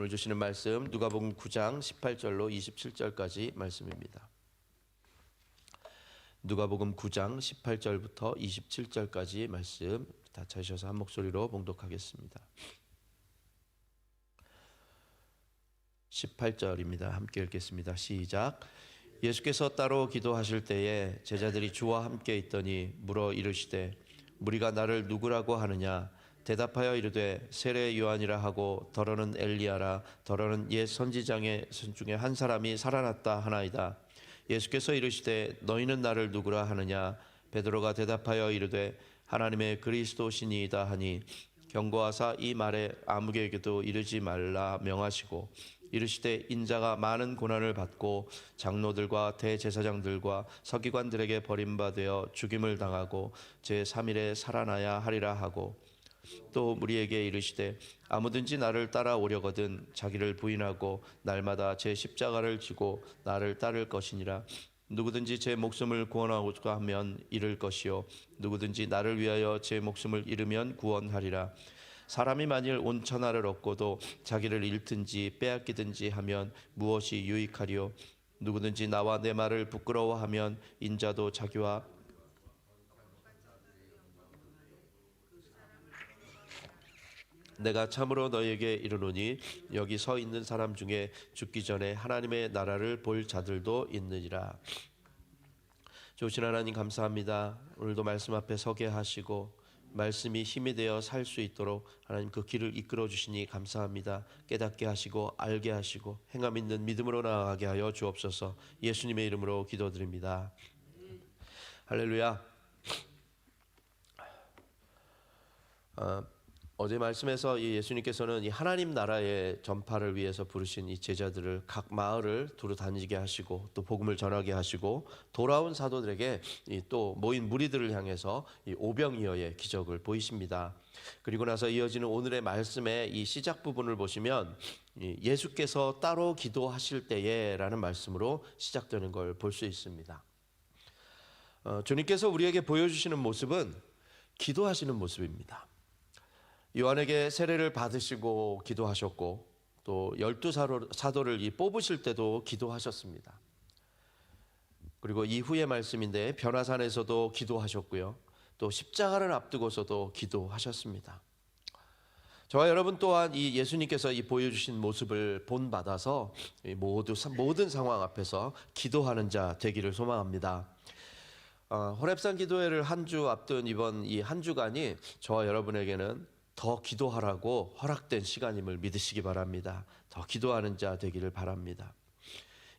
오늘 주시는 말씀 누가복음 9장 18절로 27절까지 말씀입니다. 누가복음 9장 18절부터 27절까지 말씀 다 찾으셔서 한 목소리로 봉독하겠습니다. 18절입니다. 함께 읽겠습니다. 시작. 예수께서 따로 기도하실 때에 제자들이 주와 함께 있더니 물어 이르시되 무리가 나를 누구라고 하느냐 대답하여 이르되 세례 요한이라 하고 더러는 엘리야라 더러는 옛 선지장의 중에 한 사람이 살아났다 하나이다. 예수께서 이르시되 너희는 나를 누구라 하느냐? 베드로가 대답하여 이르되 하나님의 그리스도시니이다 하니 경고하사 이 말에 아무에게도 이르지 말라 명하시고 이르시되 인자가 많은 고난을 받고 장로들과 대제사장들과 서기관들에게 버림받아 죽임을 당하고 제 3일에 살아나야 하리라 하고 또 우리에게 이르시되 아무든지 나를 따라오려거든 자기를 부인하고 날마다 제 십자가를 지고 나를 따를 것이니라. 누구든지 제 목숨을 구원하고자 하면 잃을 것이요. 누구든지 나를 위하여 제 목숨을 잃으면 구원하리라. 사람이 만일 온 천하를 얻고도 자기를 잃든지 빼앗기든지 하면 무엇이 유익하리요? 누구든지 나와 내 말을 부끄러워하면 인자도 자기와 내가 참으로 너희에게 이르노니 여기 서 있는 사람 중에 죽기 전에 하나님의 나라를 볼 자들도 있느니라. 좋으신 하나님 감사합니다. 오늘도 말씀 앞에 서게 하시고 말씀이 힘이 되어 살 수 있도록 하나님 그 길을 이끌어 주시니 감사합니다. 깨닫게 하시고 알게 하시고 행함 있는 믿음으로 나아가게 하여 주옵소서. 예수님의 이름으로 기도드립니다. 할렐루야. 어, 어제 말씀에서 이 예수님께서는 이 하나님 나라의 전파를 위해서 부르신 이 제자들을 각 마을을 두루 다니게 하시고 또 복음을 전하게 하시고 돌아온 사도들에게 이또 모인 무리들을 향해서 이 오병이어의 기적을 보이십니다. 그리고 나서 이어지는 오늘의 말씀의 이 시작 부분을 보시면 이 예수께서 따로 기도하실 때에라는 말씀으로 시작되는 걸 볼 수 있습니다. 어, 주님께서 우리에게 보여주시는 모습은 기도하시는 모습입니다. 요한에게 세례를 받으시고 기도하셨고 또 열두 사도를 이 뽑으실 때도 기도하셨습니다. 그리고 이후의 말씀인데 변화산에서도 기도하셨고요. 또 십자가를 앞두고서도 기도하셨습니다. 저와 여러분 또한 이 예수님께서 이 보여주신 모습을 본받아서 모두 모든 상황 앞에서 기도하는 자 되기를 소망합니다. 어, 호랩산 기도회를 한 주 앞둔 이번 이 한 주간이 저와 여러분에게는 더 기도하라고 허락된 시간임을 믿으시기 바랍니다. 더 기도하는 자 되기를 바랍니다.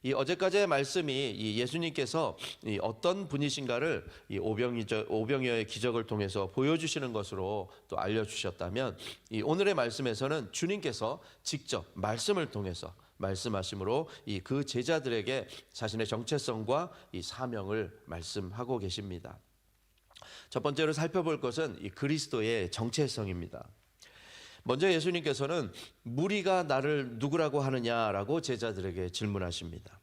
이 어제까지의 말씀이 이 예수님께서 이 어떤 분이신가를 이 오병이저 오병이어의 기적을 통해서 보여주시는 것으로 또 알려주셨다면 이 오늘의 말씀에서는 주님께서 직접 말씀을 통해서 말씀하심으로 이 그 제자들에게 자신의 정체성과 이 사명을 말씀하고 계십니다. 첫 번째로 살펴볼 것은 이 그리스도의 정체성입니다. 먼저 예수님께서는 무리가 나를 누구라고 하느냐라고 제자들에게 질문하십니다.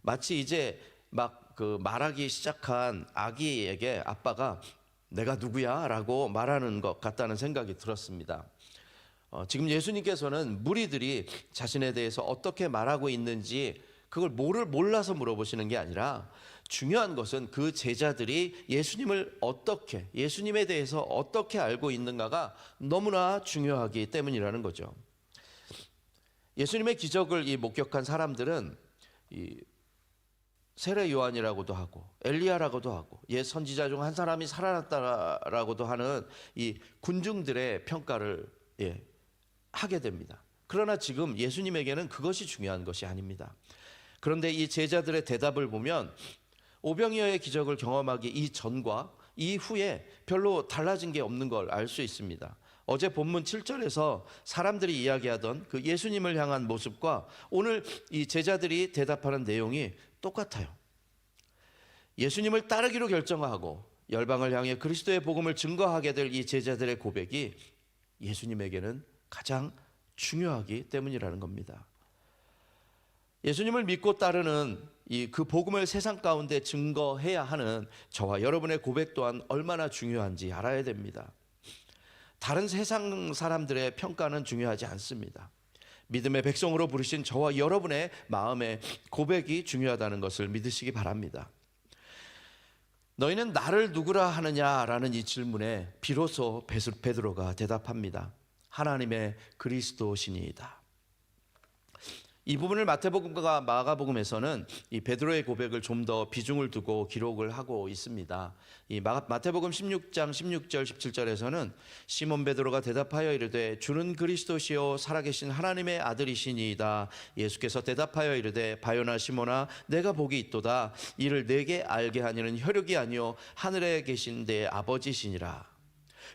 마치 이제 막 그 말하기 시작한 아기에게 아빠가 내가 누구야 라고 말하는 것 같다는 생각이 들었습니다. 어, 지금 예수님께서는 무리들이 자신에 대해서 어떻게 말하고 있는지 그걸 모를 몰라서 물어보시는 게 아니라 중요한 것은 그 제자들이 예수님을 어떻게 예수님에 대해서 어떻게 알고 있는가가 너무나 중요하기 때문이라는 거죠. 예수님의 기적을 이 목격한 사람들은 이 세례 요한이라고도 하고 엘리야라고도 하고 옛 선지자 중 한 사람이 살아났다라고도 하는 이 군중들의 평가를 예, 하게 됩니다. 그러나 지금 예수님에게는 그것이 중요한 것이 아닙니다. 그런데 이 제자들의 대답을 보면 오병이어의 기적을 경험하기 이전과 이후에 별로 달라진 게 없는 걸 알 수 있습니다. 어제 본문 7절에서 사람들이 이야기하던 그 예수님을 향한 모습과 오늘 이 제자들이 대답하는 내용이 똑같아요. 예수님을 따르기로 결정하고 열방을 향해 그리스도의 복음을 증거하게 될 이 제자들의 고백이 예수님에게는 가장 중요하기 때문이라는 겁니다. 예수님을 믿고 따르는 이 그 복음을 세상 가운데 증거해야 하는 저와 여러분의 고백 또한 얼마나 중요한지 알아야 됩니다. 다른 세상 사람들의 평가는 중요하지 않습니다. 믿음의 백성으로 부르신 저와 여러분의 마음의 고백이 중요하다는 것을 믿으시기 바랍니다. 너희는 나를 누구라 하느냐라는 이 질문에 비로소 베드로가 대답합니다. 하나님의 그리스도시니이다. 이 부분을 마태복음과 마가복음에서는 이 베드로의 고백을 좀 더 비중을 두고 기록을 하고 있습니다. 이 마- 마태복음 16장 16절 17절에서는 시몬 베드로가 대답하여 이르되 주는 그리스도시요 살아계신 하나님의 아들이시니이다. 예수께서 대답하여 이르되 바요나 시몬아 내가 복이 있도다. 이를 내게 알게 하니는 혈육이 아니요 하늘에 계신 내 아버지시니라.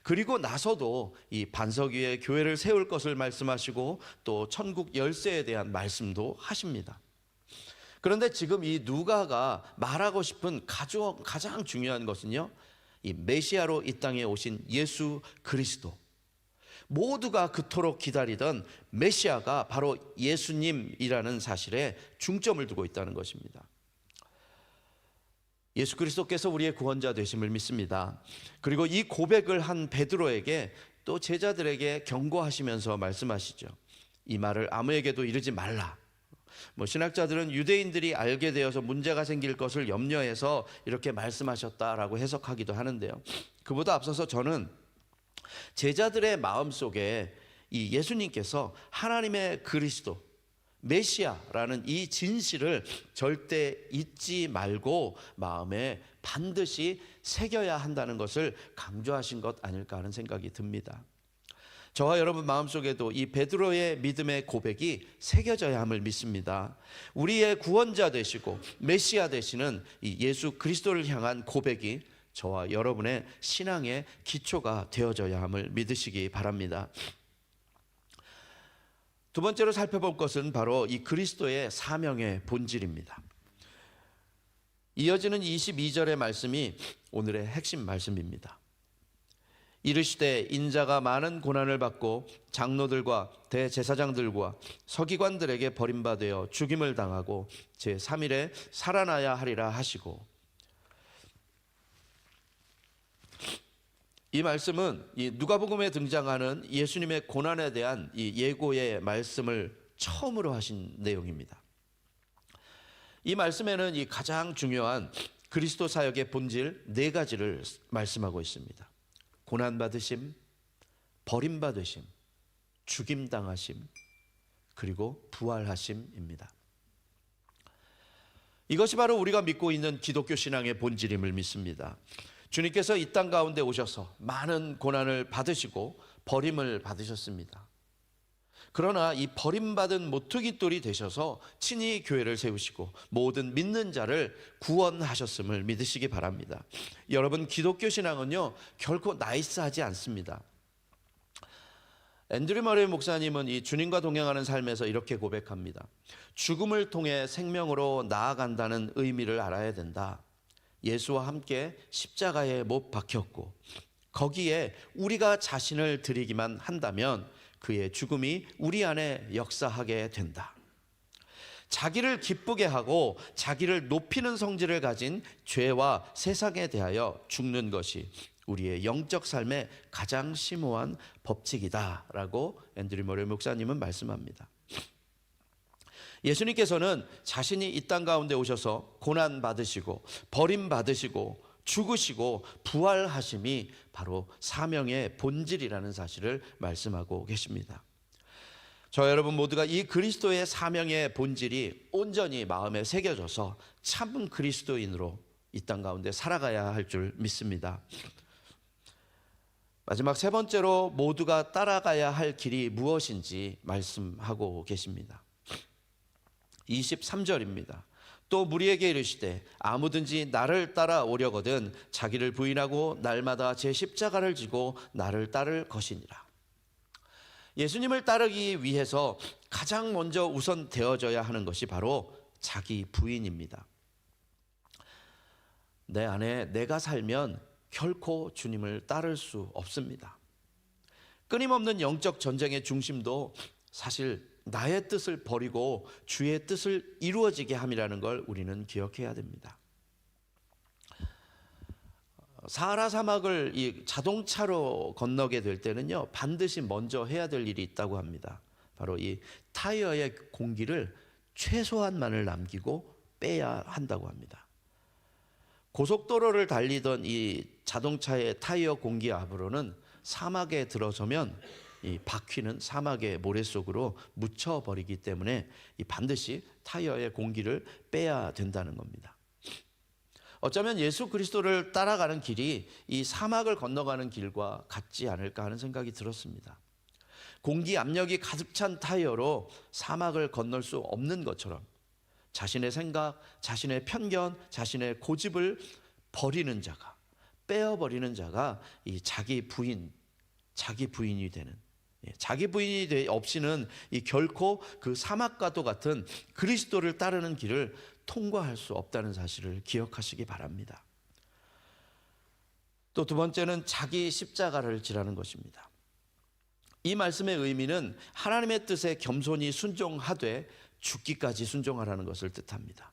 그리고 나서도 이 반석 위에 교회를 세울 것을 말씀하시고 또 천국 열쇠에 대한 말씀도 하십니다. 그런데 지금 이 누가가 말하고 싶은 가장, 중요한 것은요. 이 메시아로 이 땅에 오신 예수 그리스도. 모두가 그토록 기다리던 메시아가 바로 예수님이라는 사실에 중점을 두고 있다는 것입니다. 예수 그리스도께서 우리의 구원자 되심을 믿습니다. 그리고 이 고백을 한 베드로에게 또 제자들에게 경고하시면서 말씀하시죠. 이 말을 아무에게도 이르지 말라. 뭐 신학자들은 유대인들이 알게 되어서 문제가 생길 것을 염려해서 이렇게 말씀하셨다라고 해석하기도 하는데요. 그보다 앞서서 저는 제자들의 마음 속에 이 예수님께서 하나님의 그리스도 메시아라는 이 진실을 절대 잊지 말고 마음에 반드시 새겨야 한다는 것을 강조하신 것 아닐까 하는 생각이 듭니다. 저와 여러분 마음속에도 이 베드로의 믿음의 고백이 새겨져야 함을 믿습니다. 우리의 구원자 되시고 메시아 되시는 이 예수 그리스도를 향한 고백이 저와 여러분의 신앙의 기초가 되어져야 함을 믿으시기 바랍니다. 두 번째로 살펴볼 것은 바로 이 그리스도의 사명의 본질입니다. 이어지는 22절의 말씀이 오늘의 핵심 말씀입니다. 이르시되 인자가 많은 고난을 받고 장로들과 대제사장들과 서기관들에게 버림받아 죽임을 당하고 제 3일에 살아나야 하리라 하시고 이 말씀은 이 누가복음에 등장하는 예수님의 고난에 대한 이 예고의 말씀을 처음으로 하신 내용입니다. 이 말씀에는 이 가장 중요한 그리스도 사역의 본질 네 가지를 말씀하고 있습니다. 고난 받으심, 버림 받으심, 죽임 당하심, 그리고 부활하심입니다. 이것이 바로 우리가 믿고 있는 기독교 신앙의 본질임을 믿습니다. 주님께서 이 땅 가운데 오셔서 많은 고난을 받으시고 버림을 받으셨습니다. 그러나 이 버림받은 모퉁이 돌이 되셔서 친히 교회를 세우시고 모든 믿는 자를 구원하셨음을 믿으시기 바랍니다. 여러분 기독교 신앙은요 결코 나이스하지 않습니다. 앤드류 머레이 목사님은 이 주님과 동행하는 삶에서 이렇게 고백합니다. 죽음을 통해 생명으로 나아간다는 의미를 알아야 된다. 예수와 함께 십자가에 못 박혔고 거기에 우리가 자신을 드리기만 한다면 그의 죽음이 우리 안에 역사하게 된다. 자기를 기쁘게 하고 자기를 높이는 성질을 가진 죄와 세상에 대하여 죽는 것이 우리의 영적 삶의 가장 심오한 법칙이다라고 앤드류 머리 목사님은 말씀합니다. 예수님께서는 자신이 이 땅 가운데 오셔서 고난 받으시고 버림 받으시고 죽으시고 부활하심이 바로 사명의 본질이라는 사실을 말씀하고 계십니다. 저 여러분 모두가 이 그리스도의 사명의 본질이 온전히 마음에 새겨져서 참 그리스도인으로 이 땅 가운데 살아가야 할 줄 믿습니다. 마지막 세 번째로 모두가 따라가야 할 길이 무엇인지 말씀하고 계십니다. 23절입니다. 또 무리에게 이르시되 아무든지 나를 따라 오려거든 자기를 부인하고 날마다 제 십자가를 지고 나를 따를 것이니라. 예수님을 따르기 위해서 가장 먼저 우선 되어져야 하는 것이 바로 자기 부인입니다. 내 안에 내가 살면 결코 주님을 따를 수 없습니다. 끊임없는 영적 전쟁의 중심도 사실 나의 뜻을 버리고 주의 뜻을 이루어지게 함이라는 걸 우리는 기억해야 됩니다. 사하라 사막을 이 자동차로 건너게 될 때는요 반드시 먼저 해야 될 일이 있다고 합니다. 바로 이 타이어의 공기를 최소한만을 남기고 빼야 한다고 합니다. 고속도로를 달리던 이 자동차의 타이어 공기 압으로는 사막에 들어서면 이 바퀴는 사막의 모래 속으로 묻혀 버리기 때문에 이 반드시 타이어의 공기를 빼야 된다는 겁니다. 어쩌면 예수 그리스도를 따라가는 길이 이 사막을 건너가는 길과 같지 않을까 하는 생각이 들었습니다. 공기 압력이 가득 찬 타이어로 사막을 건널 수 없는 것처럼 자신의 생각, 자신의 편견, 자신의 고집을 버리는 자가 빼어버리는 자가 이 자기 부인, 자기 부인이 되는 예, 자기 부인이 되- 없이는 이 결코 그 사막과도 같은 그리스도를 따르는 길을 통과할 수 없다는 사실을 기억하시기 바랍니다. 또 두 번째는 자기 십자가를 지라는 것입니다. 이 말씀의 의미는 하나님의 뜻에 겸손히 순종하되 죽기까지 순종하라는 것을 뜻합니다.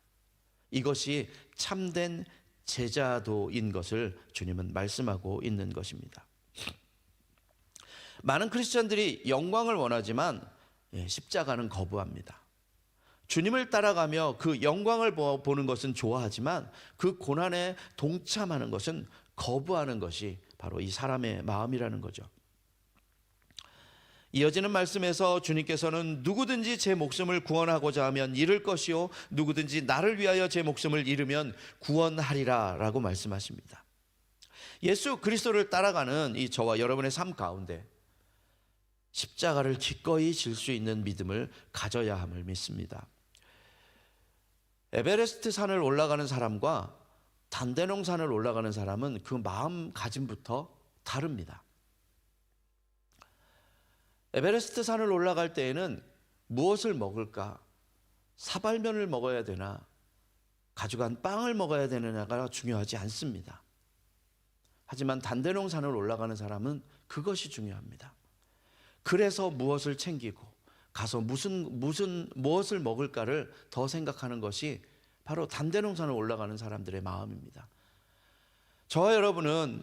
이것이 참된 제자도인 것을 주님은 말씀하고 있는 것입니다. 많은 크리스천들이 영광을 원하지만 예, 십자가는 거부합니다. 주님을 따라가며 그 영광을 보- 보는 것은 좋아하지만 그 고난에 동참하는 것은 거부하는 것이 바로 이 사람의 마음이라는 거죠. 이어지는 말씀에서 주님께서는 누구든지 제 목숨을 구원하고자 하면 잃을 것이요 누구든지 나를 위하여 제 목숨을 잃으면 구원하리라라고 말씀하십니다. 예수 그리스도를 따라가는 이 저와 여러분의 삶 가운데 십자가를 기꺼이 질 수 있는 믿음을 가져야 함을 믿습니다. 에베레스트 산을 올라가는 사람과 단대농 산을 올라가는 사람은 그 마음가짐부터 다릅니다. 에베레스트 산을 올라갈 때에는 무엇을 먹을까? 사발면을 먹어야 되나? 가져간 빵을 먹어야 되느냐가 중요하지 않습니다. 하지만 단대농 산을 올라가는 사람은 그것이 중요합니다. 그래서 무엇을 챙기고 가서 무슨 무슨 무엇을 먹을까를 더 생각하는 것이 바로 단대농산을 올라가는 사람들의 마음입니다. 저와 여러분은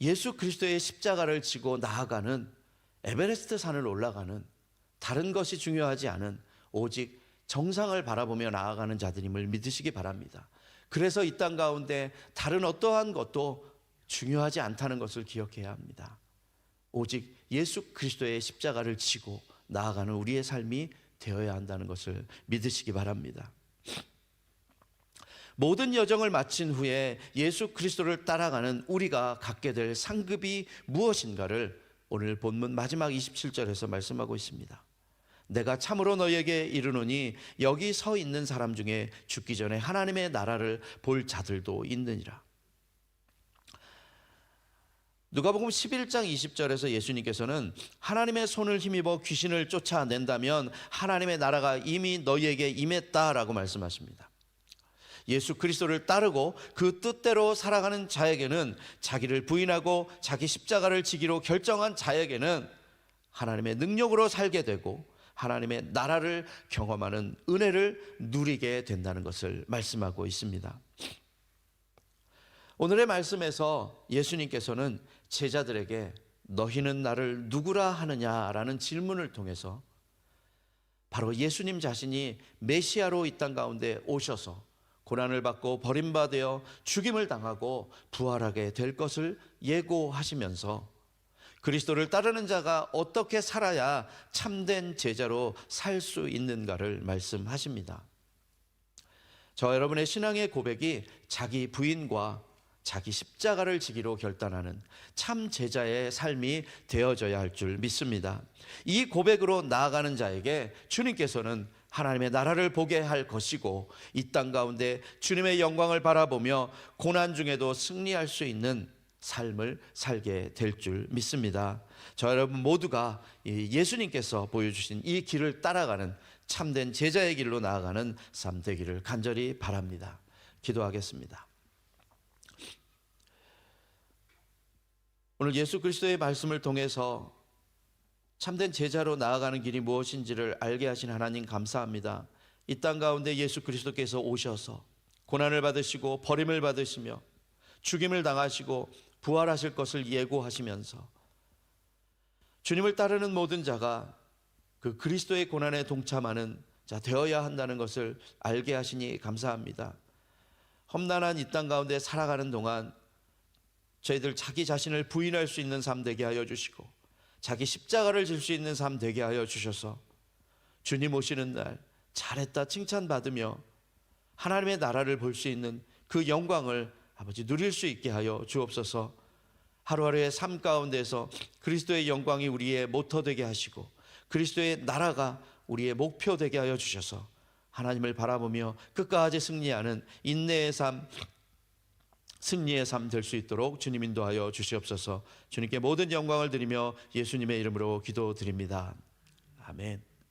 예수 그리스도의 십자가를 지고 나아가는 에베레스트 산을 올라가는 다른 것이 중요하지 않은 오직 정상을 바라보며 나아가는 자들임을 믿으시기 바랍니다. 그래서 이 땅 가운데 다른 어떠한 것도 중요하지 않다는 것을 기억해야 합니다. 오직 예수 그리스도의 십자가를 지고 나아가는 우리의 삶이 되어야 한다는 것을 믿으시기 바랍니다. 모든 여정을 마친 후에 예수 그리스도를 따라가는 우리가 갖게 될 상급이 무엇인가를 오늘 본문 마지막 27절에서 말씀하고 있습니다. 내가 참으로 너에게 이르노니 여기 서 있는 사람 중에 죽기 전에 하나님의 나라를 볼 자들도 있느니라. 누가복음 11장 20절에서 예수님께서는 하나님의 손을 힘입어 귀신을 쫓아낸다면 하나님의 나라가 이미 너희에게 임했다라고 말씀하십니다. 예수 그리스도를 따르고 그 뜻대로 살아가는 자에게는 자기를 부인하고 자기 십자가를 지기로 결정한 자에게는 하나님의 능력으로 살게 되고 하나님의 나라를 경험하는 은혜를 누리게 된다는 것을 말씀하고 있습니다. 오늘의 말씀에서 예수님께서는 제자들에게 너희는 나를 누구라 하느냐라는 질문을 통해서 바로 예수님 자신이 메시아로 이 땅 가운데 오셔서 고난을 받고 버림받아 죽임을 당하고 부활하게 될 것을 예고하시면서 그리스도를 따르는 자가 어떻게 살아야 참된 제자로 살 수 있는가를 말씀하십니다. 저 여러분의 신앙의 고백이 자기 부인과 자기 십자가를 지기로 결단하는 참 제자의 삶이 되어져야 할 줄 믿습니다. 이 고백으로 나아가는 자에게 주님께서는 하나님의 나라를 보게 할 것이고 이 땅 가운데 주님의 영광을 바라보며 고난 중에도 승리할 수 있는 삶을 살게 될 줄 믿습니다. 저 여러분 모두가 이 예수님께서 보여주신 이 길을 따라가는 참된 제자의 길로 나아가는 삶 되기를 간절히 바랍니다. 기도하겠습니다. 오늘 예수 그리스도의 말씀을 통해서 참된 제자로 나아가는 길이 무엇인지를 알게 하신 하나님 감사합니다. 이 땅 가운데 예수 그리스도께서 오셔서 고난을 받으시고 버림을 받으시며 죽임을 당하시고 부활하실 것을 예고하시면서 주님을 따르는 모든 자가 그 그리스도의 고난에 동참하는 자 되어야 한다는 것을 알게 하시니 감사합니다. 험난한 이 땅 가운데 살아가는 동안 저희들 자기 자신을 부인할 수 있는 삶 되게 하여 주시고 자기 십자가를 질 수 있는 삶 되게 하여 주셔서 주님 오시는 날 잘했다 칭찬받으며 하나님의 나라를 볼 수 있는 그 영광을 아버지 누릴 수 있게 하여 주옵소서. 하루하루의 삶 가운데서 그리스도의 영광이 우리의 모터 되게 하시고 그리스도의 나라가 우리의 목표 되게 하여 주셔서 하나님을 바라보며 끝까지 승리하는 인내의 삶, 승리의 삶 될 수 있도록 주님 인도하여 주시옵소서. 주님께 모든 영광을 드리며 예수님의 이름으로 기도드립니다. 아멘.